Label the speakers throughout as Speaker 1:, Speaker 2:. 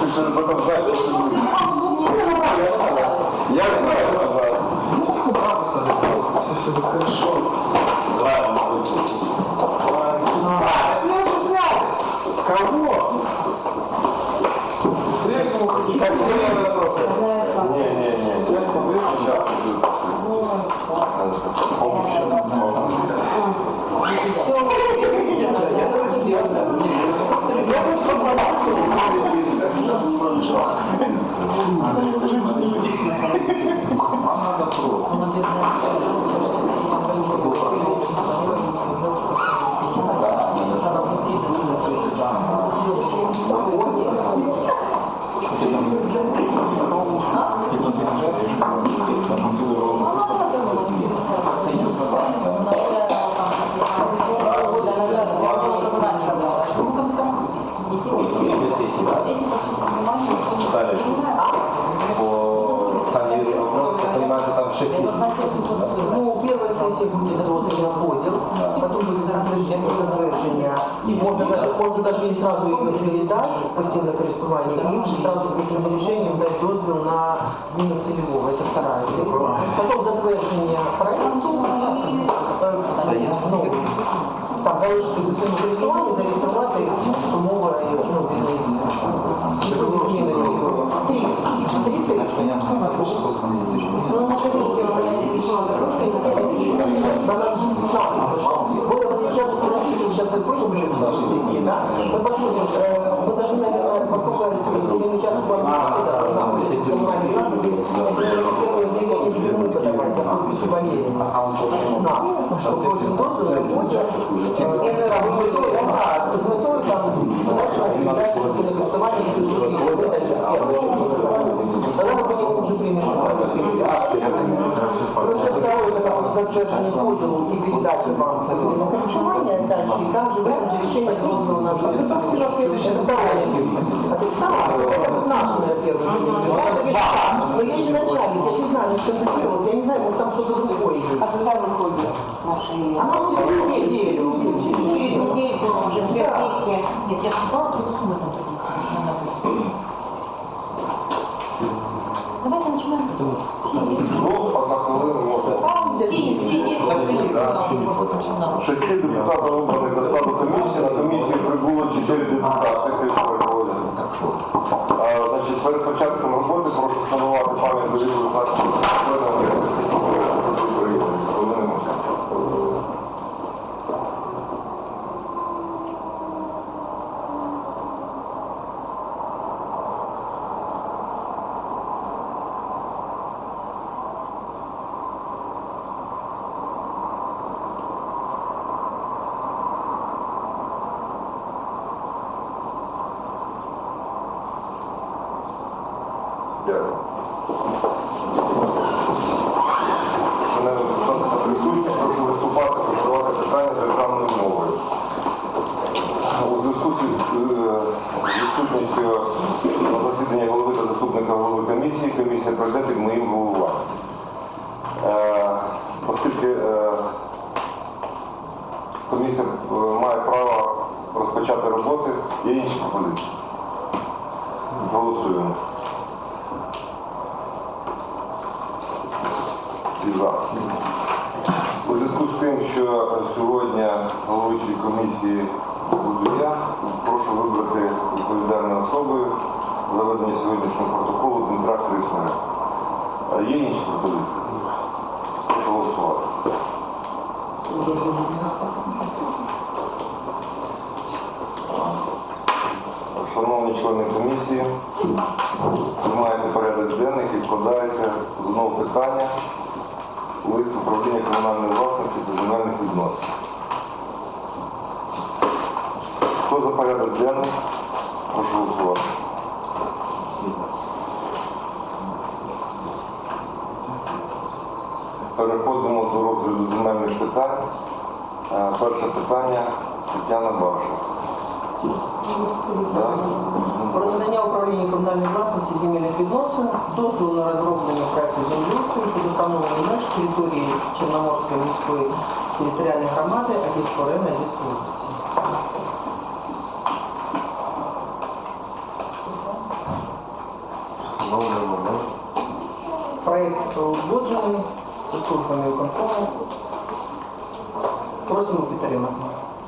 Speaker 1: Ты что-то потом знаешь, что будет. Я знаю.
Speaker 2: Ну, правда, все, все
Speaker 1: будет хорошо. Ладно.
Speaker 2: Ладно. Я уже снял. Кого? Среднему ходи. Как были вопросы?
Speaker 1: Не-не-не.
Speaker 2: Среднему были?
Speaker 1: Сейчас. Помощь.
Speaker 3: Все, я
Speaker 4: ハハハハ。Даже, можна даже не сразу її передати постійне користування, і їм же сразу ключовим рішенням дати дозвіл на зміну цільового. Це вторая сесія. Потім затвердження проекту і е, ну, там залишити постійне користування, зареєструвати сумово ну, відніс. Зміни цільового. Три. Три сесії. Ну, на комісію прийняти письмо дорожки, на тебе сейчас отходим уже к нашей сессии, да? Мы посмотрим, э, мы должны, наверное, поскольку если участок это должна быть коммунальной власти, первое заявление не мы подавать за подписью Валерия. Сна. Что просим дозвол, рабочая, э, там, это вот затверждение поділу і передача вам постійного користування, дальше, и там же в этом же решение дозволу на жизнь. Это следующее второе. А ты да, это вот наше, наверное, первое. Это ведь так. Но я же начальник, я же не знаю, не консультировалась, я не знаю, может там что-то другое есть.
Speaker 5: А когда выходит наши...
Speaker 4: Она всего неделю.
Speaker 5: Людей уже все вместе. Нет, я сказала только смысл совершенно. Давайте начинаем.
Speaker 1: Шести депутатів обраних до складу комісії. На комісії прибуло чотири депутати, які переводять. Перед початком роботи прошу вшанувати пам'ять загиблих наших членів Дякую. Шановні присутні, прошу виступати, проживати питання державною мовою. У зв'язку з е, відсутністю на засіданні голови та заступника голови комісії, комісія пройде під моїм головуванням. Е, Оскільки е, комісія е, має право розпочати роботи, є інші пропозиції. Голосуємо. Всі за. У зв'язку з тим, що сьогодні головуючої комісії буду я, прошу вибрати відповідальною особою за ведення сьогоднішнього протоколу Дмитра Криснера. Є інші пропозиції? Прошу голосувати. Шановні члени комісії, ви маєте порядок денний, який складається з одного питання лист управління комунальної власності та земельних відносин. Хто за порядок денний? Прошу голосувати. Переходимо до розгляду земельних питань. Е, Перше питання Тетяна Барша. Так?
Speaker 4: Про надання управління комунальної власності земельних відносин, дозволу на розроблення проекту землеустрою щодо встановлення меж території Чорноморської міської територіальної громади Одеського району Одеської області.
Speaker 2: встановлюємо ми.
Speaker 4: Проект узгоджений зі службами контролю. Просимо підтримати.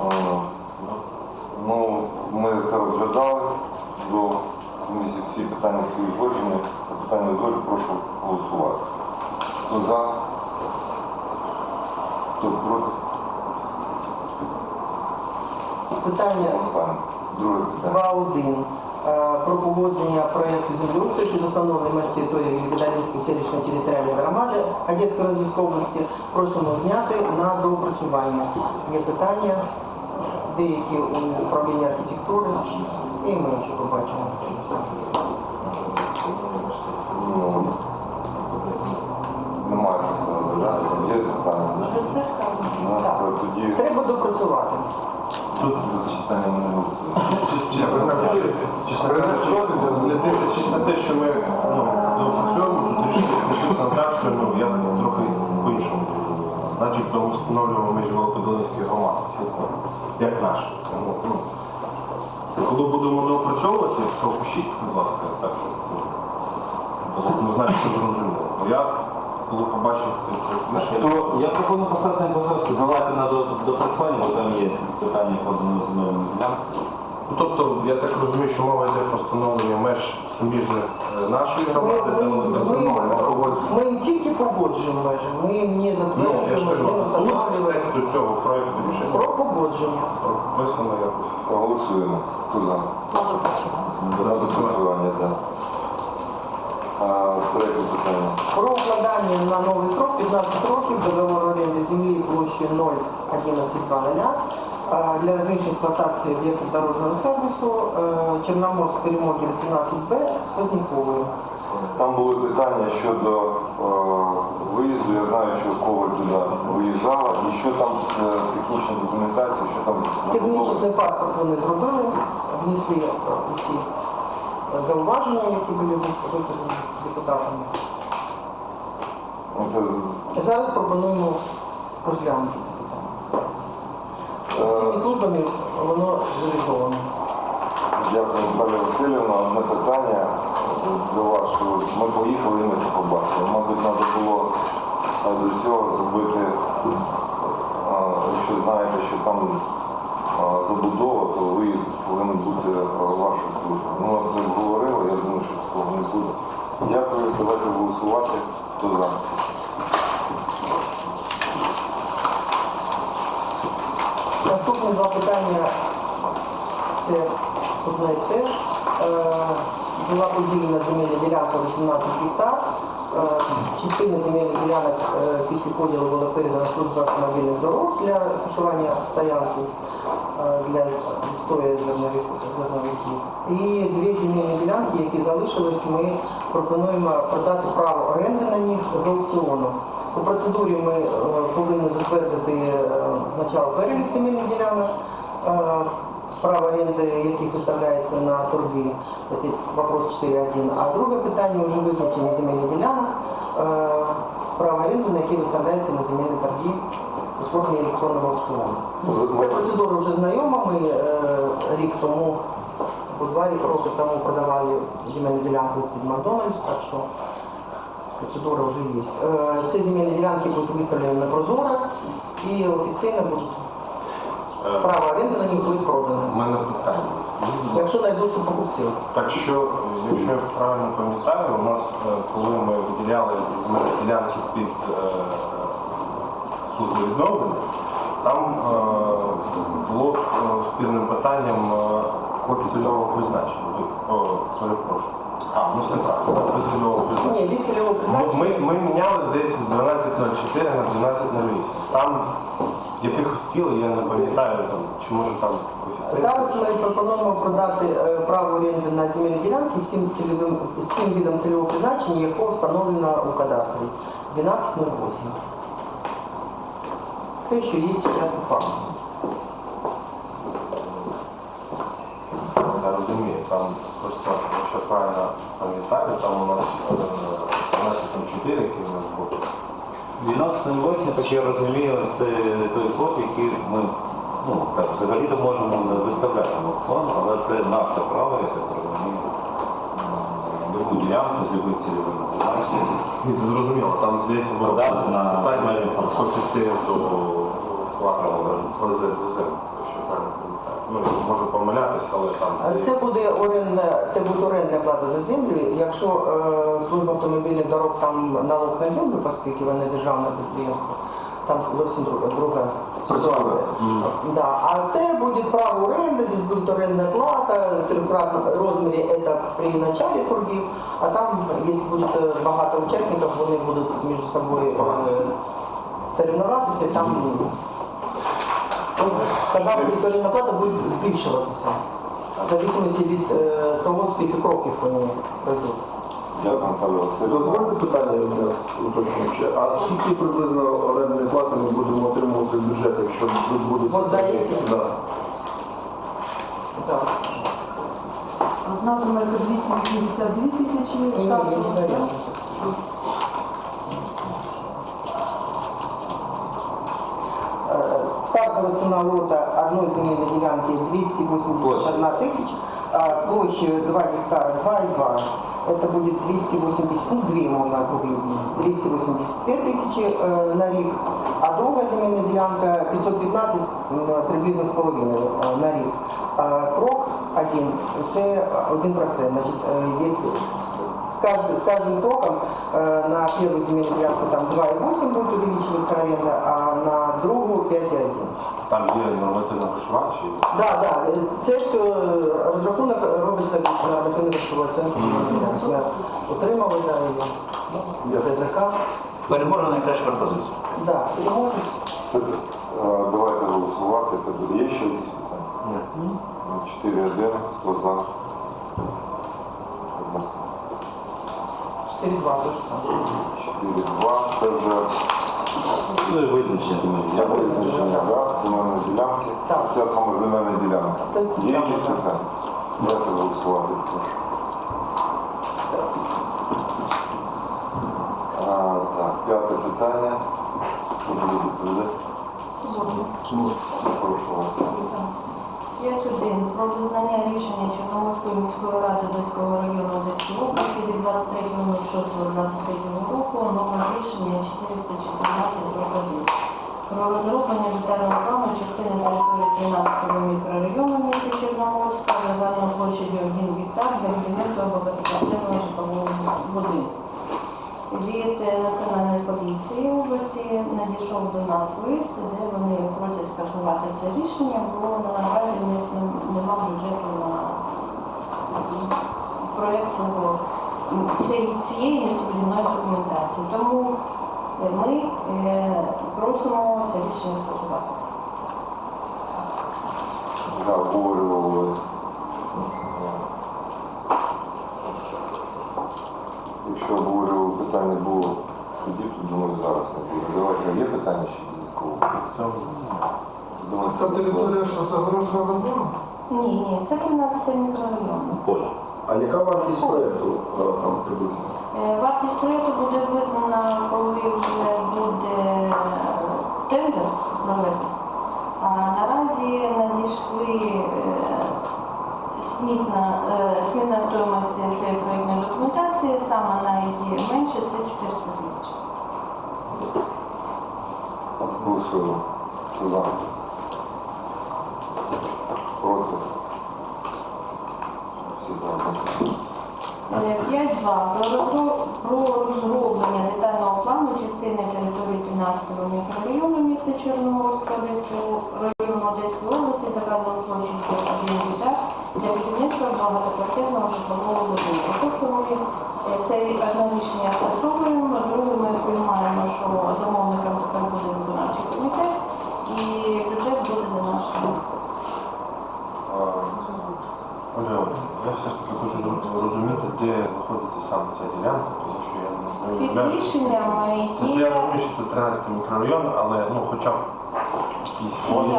Speaker 1: Е, Ну, ми це розглядали до комісії всі питання свої узгоджені. Це питання узгоджені, прошу голосувати. Хто за? Хто проти?
Speaker 4: Питання
Speaker 1: Останнє. Друге питання.
Speaker 4: 2.1. Е, Про погодження проєкту землеустрою щодо встановлення меж території Відалінської селищної територіальної громади Одеської Радівської області просимо зняти на доопрацювання. Є питання, деякі у управління архітектури, і ми ще побачимо.
Speaker 1: Ну, немає що сказати, да? Є питання. да?
Speaker 5: Вже все сказано.
Speaker 1: Ну, тоді
Speaker 4: Треба допрацювати.
Speaker 1: тут зачитання не.
Speaker 2: Чесно кажучи, не те, що ми ну, дофіксуємо, тут рішення написано так, що ну, я трохи по-іншому розумію. Начебто ми встановлюємо межі Великодолинської громади цілком, як наш. Ну, коли будемо доопрацьовувати, то пишіть, будь ласка, так, щоб було однозначно зрозуміло. Бо я, коли побачив це рішення,
Speaker 1: то
Speaker 3: Я пропоную поставити на позицію, залати на до- допрацювання, бо там є питання по земельним ділянкам.
Speaker 2: Ну, Тобто, я так розумію, що мова йде про встановлення меж суміжних е, нашої
Speaker 4: Ми,
Speaker 2: громади та
Speaker 4: ми,
Speaker 2: Великодолинської
Speaker 4: ми, ми їм тільки погоджуємо межі, ми їм не
Speaker 2: Ну, я ж
Speaker 4: затверджуємо,
Speaker 2: кажу,
Speaker 4: не
Speaker 2: тут
Speaker 4: встановлюємо.
Speaker 2: тексту цього проекту рішення
Speaker 4: Про погодження.
Speaker 2: прописано якось.
Speaker 1: голосуємо? Хто за? На доопрацювання, так. А, Третє питання.
Speaker 4: Про укладання на новий срок 15 років договору оренди землі площею 01120 е, для розміщення експлуатації об'єктів дорожнього сервісу е, Чорноморськ перемоги 18Б з Позніковою.
Speaker 1: Там були питання щодо е, виїзду. Я знаю, що Коваль туди виїжджала. І що там з е, технічною документацією, що там з?
Speaker 4: Технічний паспорт вони зробили, внесли усі зауваження, які були виконані депутатами.
Speaker 1: Ну, це
Speaker 4: Зараз пропонуємо розглянути. Службами воно реалізовано.
Speaker 1: Дякую, Наталя Васильівна. Одне питання до вас, що ми поїхали і ми це побачили. Мабуть, треба було е, до цього зробити, е, якщо знаєте, що там е, забудова, то виїзд повинен бути вашою службою. Ну, це говорили, я думаю, що такого не буде. Дякую, давайте голосувати. Хто за?
Speaker 4: Наступні два питання це одне і те ж. Е, Була поділена земельна ділянка 18 гектар. Е, Частина земельних ділянок е, після поділу була передана служба автомобільних дорог для розташування стоянки е, для відстою зерновиків. І дві земельні ділянки, які залишились, ми пропонуємо продати право оренди на них з аукціону. У процедурі ми повинні затвердити спочатку перелік земельних ділянок, право оренди, яких виставляється на торги, це вопрос 4.1. А друге питання вже визначення земельних ділянок, е, право оренди, на які виставляється на земельні торги у формі електронного аукціону. Ця процедура вже знайома. Ми е, рік тому, або два роки тому продавали земельну ділянку під Макдональдс, так що процедура вже є. Ці земельні ділянки будуть виставлені на Прозоро і офіційно будуть право оренди на них буде
Speaker 2: У
Speaker 4: продано.
Speaker 2: мене питання.
Speaker 4: Якщо знайдуться покупці.
Speaker 2: Так що, якщо я правильно пам'ятаю, у нас, е, коли ми виділяли земельні ділянки під е, службу відновлення, там е, було спірним питанням код цільового призначення. Перепрошую. А, ну все код цільового призначення.
Speaker 4: Ні, від цільового
Speaker 2: Ми,
Speaker 4: призначення.
Speaker 2: ми, ми міняли, здається, з 12.04 на 12.08. Там з якихось цілей я не пам'ятаю, там, чи може там коефіцієнт.
Speaker 4: Зараз ми пропонуємо продати е, право оренди на земельні ділянки з цим, цільовим, з видом цільового призначення, якого встановлено у кадастрі 1208. Те, що є зараз по факту.
Speaker 2: Я розумію, там просто, якщо правильно пам'ятаю, там у нас е, 12.04, який у нас був.
Speaker 3: 12.08, так я розумію, це той код, який ми ну, так, взагалі-то можемо не виставляти в аукціон, але це наше право, я так розумію. Любу ділянку з любим цільовим призначенням.
Speaker 2: Ні, це зрозуміло. Там здається було
Speaker 3: Продати на
Speaker 2: питання
Speaker 3: земельний фонд.
Speaker 2: ЛЗЗ, якщо я правильно пам'ятаю. Ну, можу помилятися, але там...
Speaker 4: Це буде оренда, це буде орендна плата за землю. Якщо е, служба автомобільних дорог там налог на землю, оскільки вони державне підприємство, там зовсім друга, друга ситуація. Да. А це буде право оренди, здесь буде орендна плата, в розмірі це при началі торгів, а там, якщо буде багато учасників, вони будуть між собою е, соревноватися, там тогда буде плата буде збільшуватися. В зависимости від е, того, скільки кроків вони пройдуть.
Speaker 1: Дякую, Наталія Васильівна.
Speaker 6: Дозвольте питання зараз уточнюючи. А скільки приблизно орендної плати ми будемо отримувати з бюджету, якщо тут будуть...
Speaker 4: От за ці?
Speaker 6: Да.
Speaker 4: Так.
Speaker 7: Одна земелька 282 тисячі
Speaker 4: Ні,
Speaker 7: Стартова
Speaker 4: ціна лота одної земельної ділянки 281 тисяч, а площа 2 гектара 2,2. Это будет 280, ну, 2 можно округлить, 285 тысяч э, на рік, а друга земельна ділянка 515 м, приблизно з половиною е, на рік. А крок один, це 1%. Значит, э, если с каждым, с каждым кроком э, на первую земельную делянку там 2,8 будет увеличиваться аренда, а на другую 5,1.
Speaker 2: Там є нормативна грошова чи...
Speaker 4: Да, да, е, це ж е, розрахунок робиться від нормативної грошової оцінки. Ми отримали, да, і ДЗК.
Speaker 3: Переможна найкраща пропозиція.
Speaker 4: Можуть.
Speaker 1: Е, Давайте голосувати. Є ще якісь питання?
Speaker 2: Ні.
Speaker 1: 4-1, хто за? Одностайно.
Speaker 4: 4-2 точно.
Speaker 1: 4-2, це вже
Speaker 3: Ну і визначення земельних
Speaker 1: для
Speaker 3: ділянок.
Speaker 1: визначення да, земельної ділянки.
Speaker 4: Так.
Speaker 1: Ця саме земельна ділянка.
Speaker 4: Це
Speaker 1: Є якісь питання? Давайте голосувати, прошу. А, так, п'яте питання. Хто буде відповідати? Вас.
Speaker 5: 5.1. Про визнання рішення Чорноморської міської ради Одеського району Одеської області від 23.06.23 року номер рішення 414 1 про розроблення детального плану частини території 13 мікрорайону міста Чорноморська загальною площадю 1 гектар для будівництва багатоквартирного житлового будинку. Від е, Національної поліції області надійшов до нас лист, де вони просять скасувати це рішення, бо наразі в них нем- нема бюджету на проєкт цієї- містобудівної документації. Тому е, ми е, просимо це рішення скасувати.
Speaker 1: Якщо обговорювали питання було тоді, то думаю, зараз не буде. Давайте, є питання ще додатково?
Speaker 2: Це
Speaker 1: Думаю,
Speaker 6: Та територія, що загорожена забором?
Speaker 5: Ні, ні, це 13 мікрорайон.
Speaker 3: Поле.
Speaker 6: А яка вартість проєкту е, там приблизно?
Speaker 5: Е, Вартість проєкту буде визнана, коли вже буде тендер проведений. А наразі надійшли е, смітна, е, смітна стоїмость цієї проєктної саме найменше це 400 тисяч.
Speaker 1: Голосуємо. За? Проти? Всі за.
Speaker 5: 5.2. Про розро- Про розроблення детального плану частини території 13-го мікрорайону міста Чорноморська Одеського району Одеської області загальною площею 1 гектар для будівництва багатоквартирного житлового будинку. Тобто е, це одне рішення скасовуємо, друге ми приймаємо, що замовником тепер буде виконавчий комітет і бюджет буде за нашим.
Speaker 2: Я все ж таки хочу розуміти, де знаходиться саме ця ділянка, тому що я не
Speaker 5: Під
Speaker 2: уявляю.
Speaker 5: рішенням
Speaker 2: Це я
Speaker 5: є
Speaker 2: розумію, що це 13 мікрорайон, але ну хоча б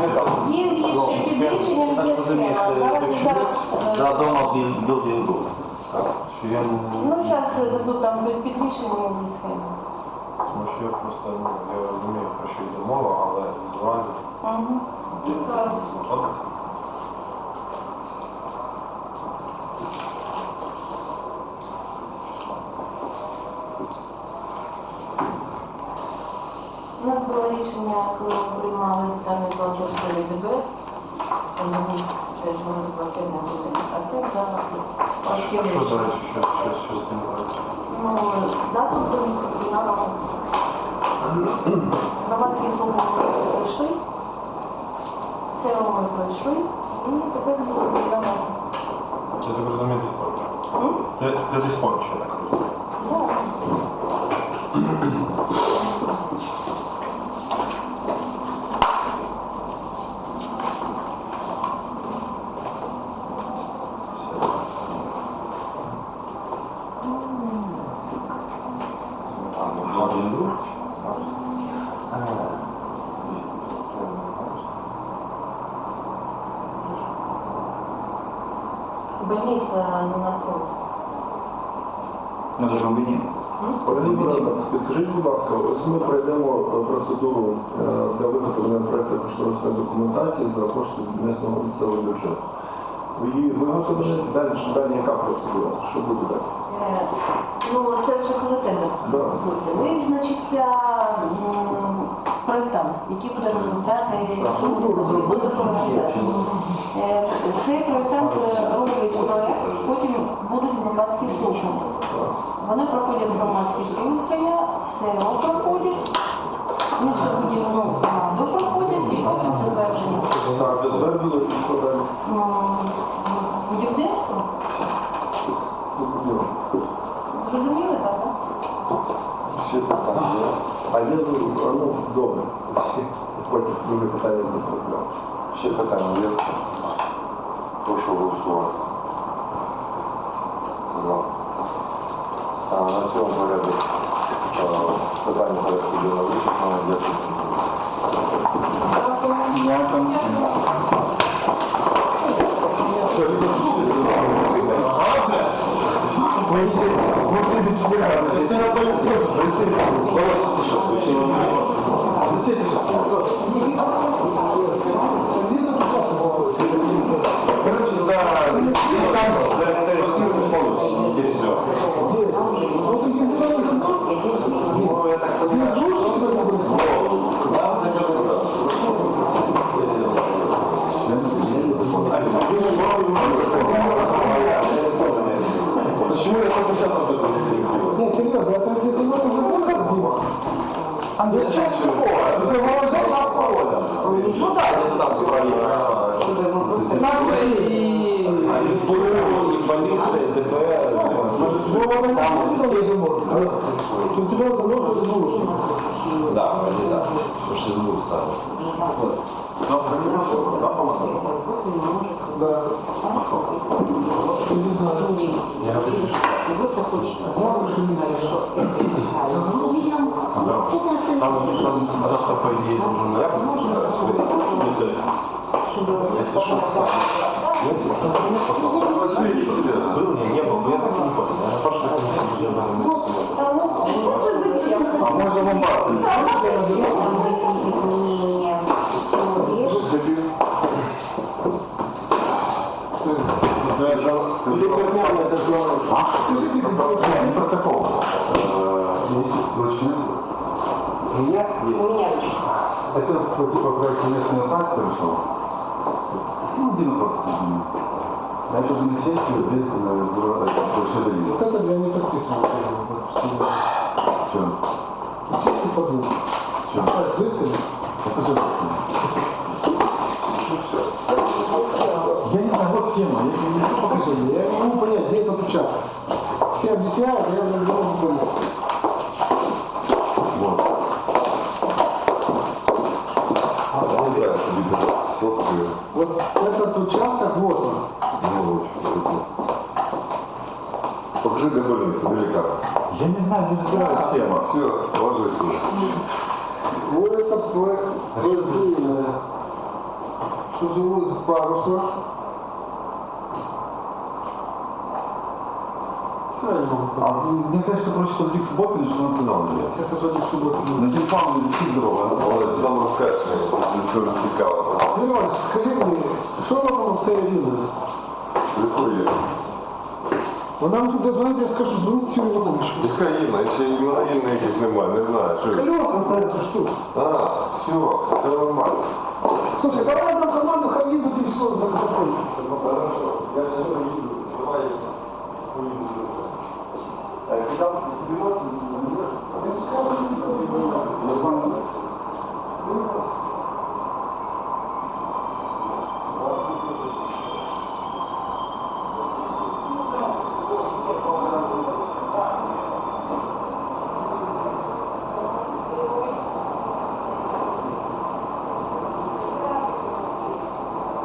Speaker 1: є там?
Speaker 5: Під рішенням є схема.
Speaker 3: це
Speaker 5: Зараз
Speaker 3: якщо
Speaker 5: е,
Speaker 3: За домом був.
Speaker 2: що я не
Speaker 5: ну зараз тут там під під рішенням є схема.
Speaker 2: тому що я просто ну я розумію про що йде мова, але візуально
Speaker 5: Угу. Зараз.
Speaker 2: знаходиться.
Speaker 5: рішення, коли ми приймали детальний план території ДБ, вони теж вони квартирні були. А це за важкі
Speaker 2: Що, до речі, що, що, що з тим робити?
Speaker 5: Ну, комісії. Громадські слухання пройшли, СЕО ми пройшли, і тепер ми розглядаємо.
Speaker 2: Це так розумію.
Speaker 5: М?
Speaker 2: Це, це десь поруч, я так розумію.
Speaker 5: Да.
Speaker 8: Ну,
Speaker 6: мені? підкажіть, будь ласка, ось ми пройдемо е, процедуру е, для виготовлення проєкту кошторисної документації за кошти місцевого місцевого бюджету. Ви її виготовили, далі, далі яка процедура? Що буде далі?
Speaker 5: Е, Ну, це вже коли тендер
Speaker 6: Да.
Speaker 5: Ви, значить, проєктант, який буде розробляти Цей проєктант робить проєкт, потім будуть громадські слухання. Вони проходять громадські слухання, СЕО проходять, містобудівну команду проходять і потім затвердження. Будівництво? Зрозуміли, так? Так?
Speaker 1: Ще питання є?
Speaker 6: А є, а, ну, добре. Потім друге питання буде проблема.
Speaker 1: Ще питання є? Прошу голосувати. За. А, на цьому порядок а, питання порядку денного вичерпано. Дякую.
Speaker 8: Я Моисей
Speaker 1: Почему
Speaker 9: Ти сюди замовив знову ж Так, вроді так.
Speaker 1: Тож Да,
Speaker 9: знову стало. Завтра не масово, так, по-моєму?
Speaker 1: Да.
Speaker 9: Москва. Не знаю. Я говорю,
Speaker 2: что... Там завтра, по идее, уже ноябрь, если что, сам. Был, не, не был, я так не понял. А можно ломбард? А? Не
Speaker 1: а? протокол. Э, нет?
Speaker 8: Нет. Это типа проект местный сайт пришел? Ну, один просто вопрос. Я тоже на сессию без большевизма.
Speaker 9: Вот это я не подписывал.
Speaker 8: Чем?
Speaker 9: Чисто по двух. Сайт выставили.
Speaker 8: Покажи. Я не знаю, вот тема. Я не могу
Speaker 9: Покажи. Я не могу понять, где этот участок. Все объясняют, а я не могу понять.
Speaker 8: Вот.
Speaker 9: Вот этот участок, вот он.
Speaker 1: Покажи, где больница, далеко.
Speaker 8: Я не знаю, не разбираюсь тема.
Speaker 1: Все, ложись уже.
Speaker 9: Улица Поэзийная. Что за улица Парусна?
Speaker 8: А мне кажется, проще подойти к Субботину, что она сказала.
Speaker 9: Сейчас я подойду к Субботину.
Speaker 8: На Кирпану не всі здорово.
Speaker 1: Але там розкажеш, мені дуже цікаво.
Speaker 9: Андрій Іванович, скажи мне, что робимо з цією візою?
Speaker 1: Виходить.
Speaker 9: Вона мені тут дзвонить, я скажу, ну ти не
Speaker 1: робиш. Україна, ще і Україна яких немає, не знаю. Що...
Speaker 9: Колеса на эту штуку.
Speaker 1: А, все, все нормально.
Speaker 9: Слушай, давай одну команду, хай їдуть і все закончиться. Хорошо. Я почав знімати